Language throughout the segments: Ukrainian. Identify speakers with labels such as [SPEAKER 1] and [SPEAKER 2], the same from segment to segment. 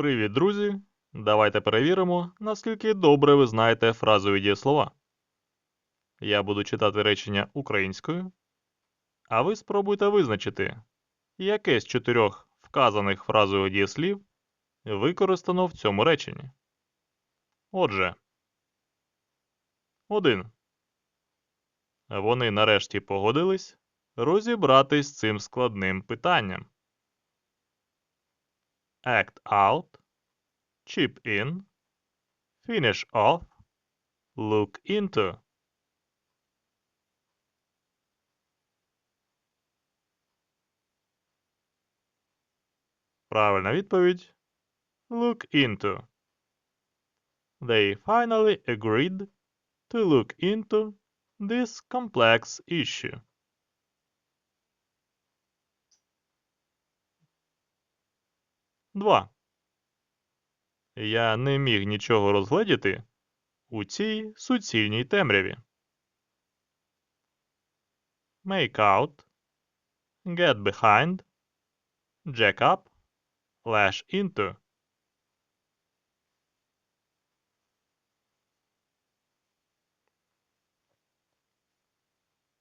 [SPEAKER 1] Привіт, друзі! Давайте перевіримо, наскільки добре ви знаєте фразові дієслова. Я буду читати речення українською, а ви спробуйте визначити, яке з чотирьох вказаних фразових дієслів використано в цьому реченні. Отже, 1. Вони нарешті погодились розібратись з цим складним питанням. Act out, chip in, finish off, look into. Правильна відповідь look into. They finally agreed to look into this complex issue. Два. Я не міг нічого розгледіти у цій суцільній темряві. Make out, get behind, jack up, lash into.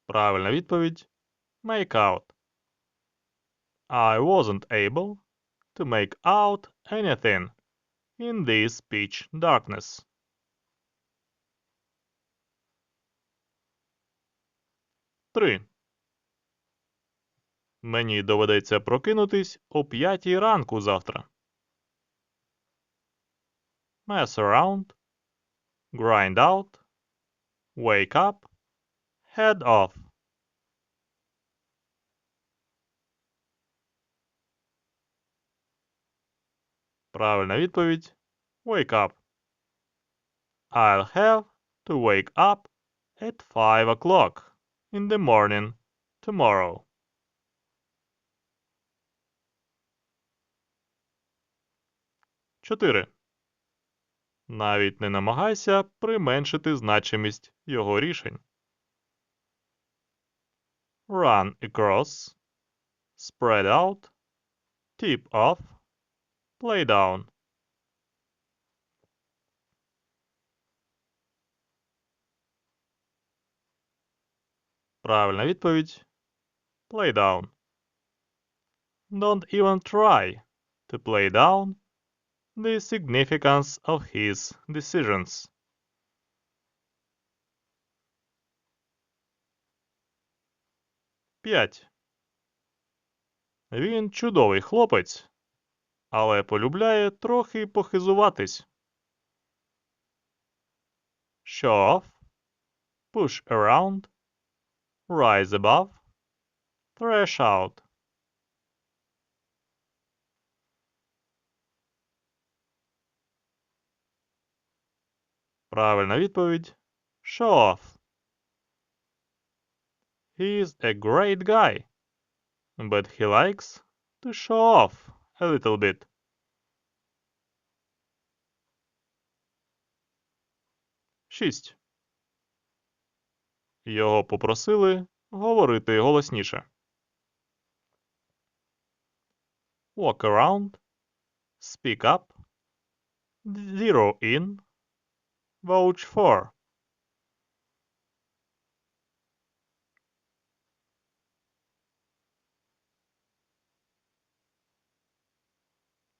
[SPEAKER 1] Правильна відповідь make out. I wasn't able to make out anything in this pitch darkness. Три. Мені доведеться прокинутись о п'ятій ранку завтра. Mess around, grind out, wake up, head off. Правильна відповідь wake up. I'll have to wake up at five o'clock in the morning tomorrow. Чотири. Навіть не намагайся применшити значимість його рішень. Run across, spread out, tip off, play down. Правильна відповідь play down. Don't even try to play down the significance of his decisions. П'ять. Він чудовий хлопець, але полюбляє трохи похизуватись. Show off, push around, rise above, thrash out. Правильна відповідь show off. He's a great guy, but he likes to show off a little bit. Шість. Його попросили говорити голосніше. Walk around, speak up, zero in, vouch for.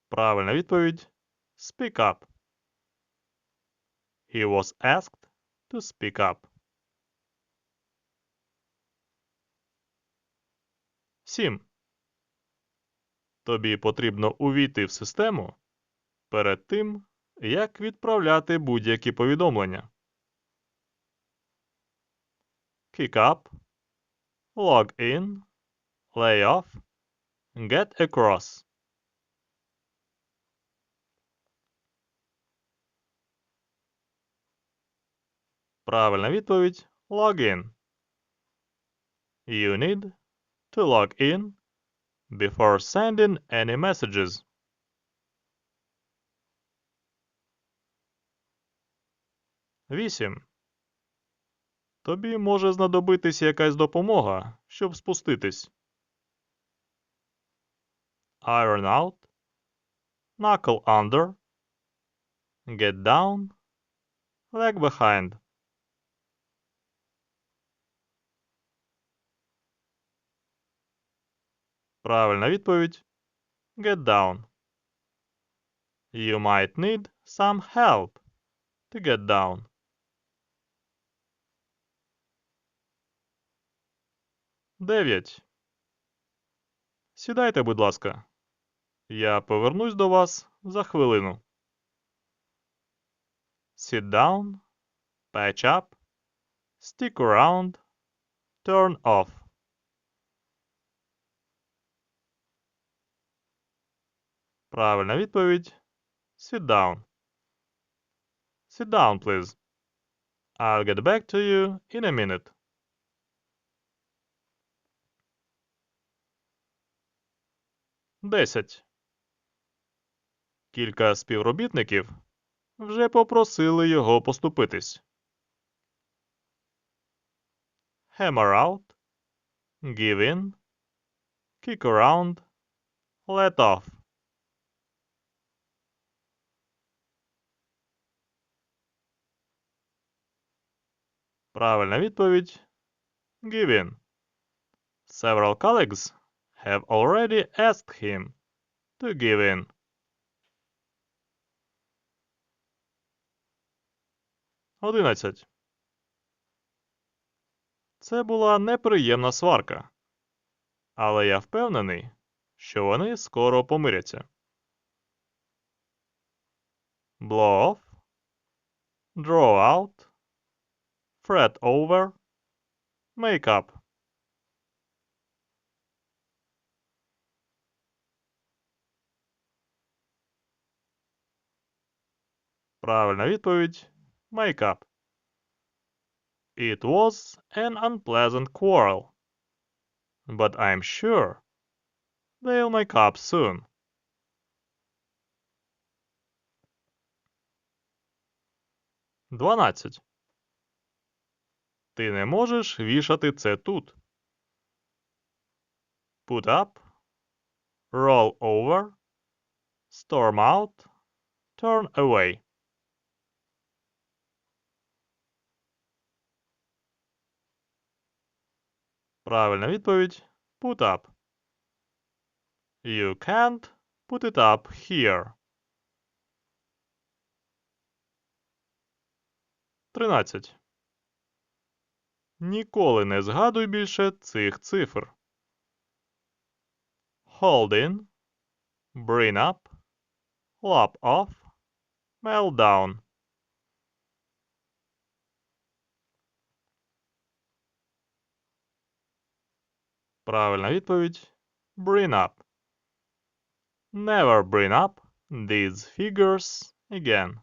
[SPEAKER 1] Правильна відповідь speak up. He was asked to speak up. Сім. Тобі потрібно увійти в систему перед тим, як відправляти будь-які повідомлення. Kick up, log in, lay off, get across. Правильна відповідь login. You need to log in before sending any messages. Вісім. Тобі може знадобитись якась допомога, щоб спуститись. Iron out, knuckle under, get down, leg behind. Правильна відповідь get down. You might need some help to get down. Дев'ять. Сідайте, будь ласка. Я повернусь до вас за хвилину. Sit down, patch up, stick around, turn off. Правильна відповідь Sit down. Sit down, please. I'll get back to you in a minute. Десять. Кілька співробітників вже попросили його поступитись. Hammer out, give in, kick around, let off. Правильна відповідь Give in. Several colleagues have already asked him to give in. Одинадцять. Це була неприємна сварка. Але я впевнений, що вони скоро помиряться. Blow off, draw out, fret over, make up. Правильна відповідь make up. It was an unpleasant quarrel. But I'm sure they'll make up soon. Дванадцять. Ти не можеш вішати це тут. Put up, roll over, storm out, turn away. Правильна відповідь put up. You can't put it up here. Тринадцять. Ніколи не згадуй більше цих цифр. Hold in, bring up, lop off, melt down. Правильна відповідь bring up. Never bring up these figures again.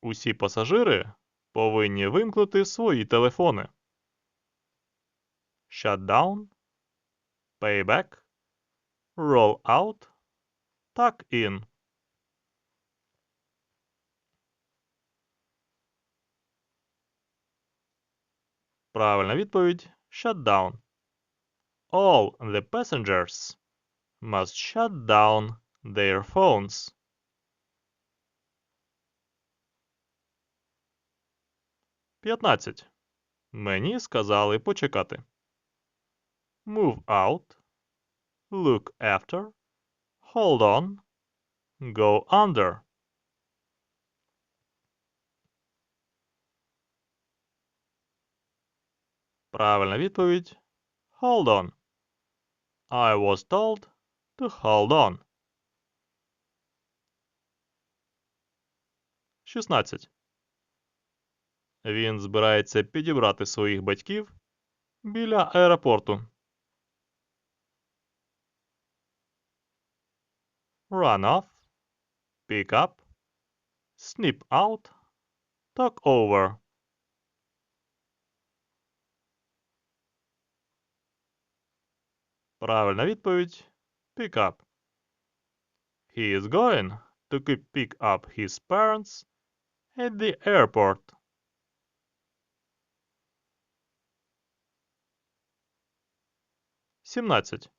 [SPEAKER 1] Усі пасажири повинні вимкнути свої телефони. Shut down, pay back, roll out, tuck in. Правильна відповідь shut down. All the passengers must shut down their phones. П'ятнадцять. Мені сказали почекати. Move out. Look after. Hold on. Go under. Правильна відповідь Hold on. I was told to hold on. 16. Він збирається підібрати своїх батьків біля аеропорту. Run off, pick up, snip out, talk over. Правильна відповідь pick up. He is going to pick up his parents at the airport. 17.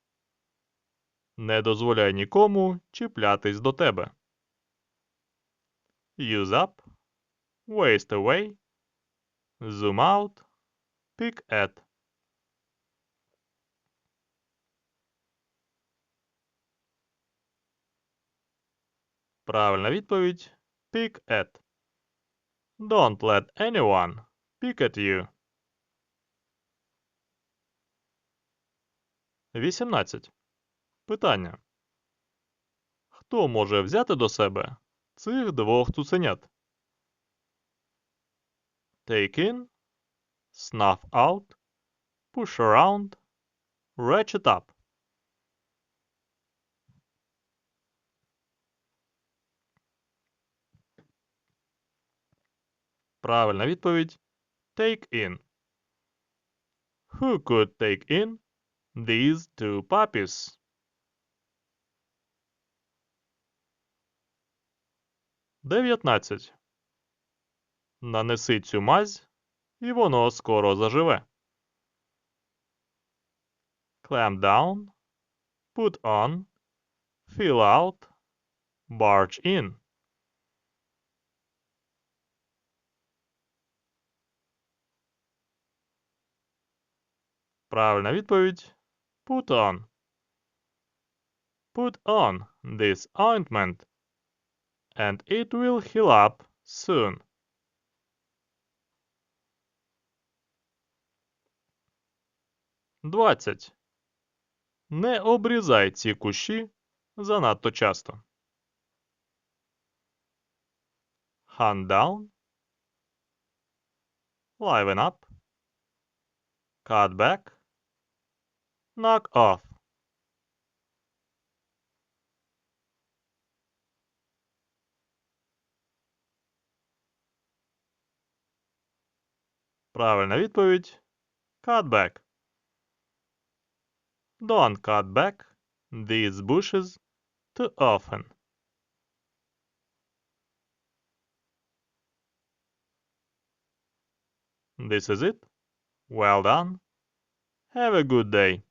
[SPEAKER 1] Не дозволяй нікому чіплятись до тебе. Use up, waste away, zoom out, pick at. Правильна відповідь pick at. Don't let anyone pick at you. 18. Питання. Хто може взяти до себе цих двох цуценят? Take in, snuff out, push around, ratchet up. Правильна відповідь take in. Who could take in these two puppies? Дев'ятнадцять. Нанеси цю мазь, і воно скоро заживе. Clamp down, put on, fill out, barge in. Правильна відповідь put on. Put on this ointment and it will heal up soon. Двадцять. Не обрізай ці кущі занадто часто. Hand down. Liven up. Cut back. Knock off. Правильна відповідь cut back. Don't cut back these bushes too often. This is it. Well done. Have a good day.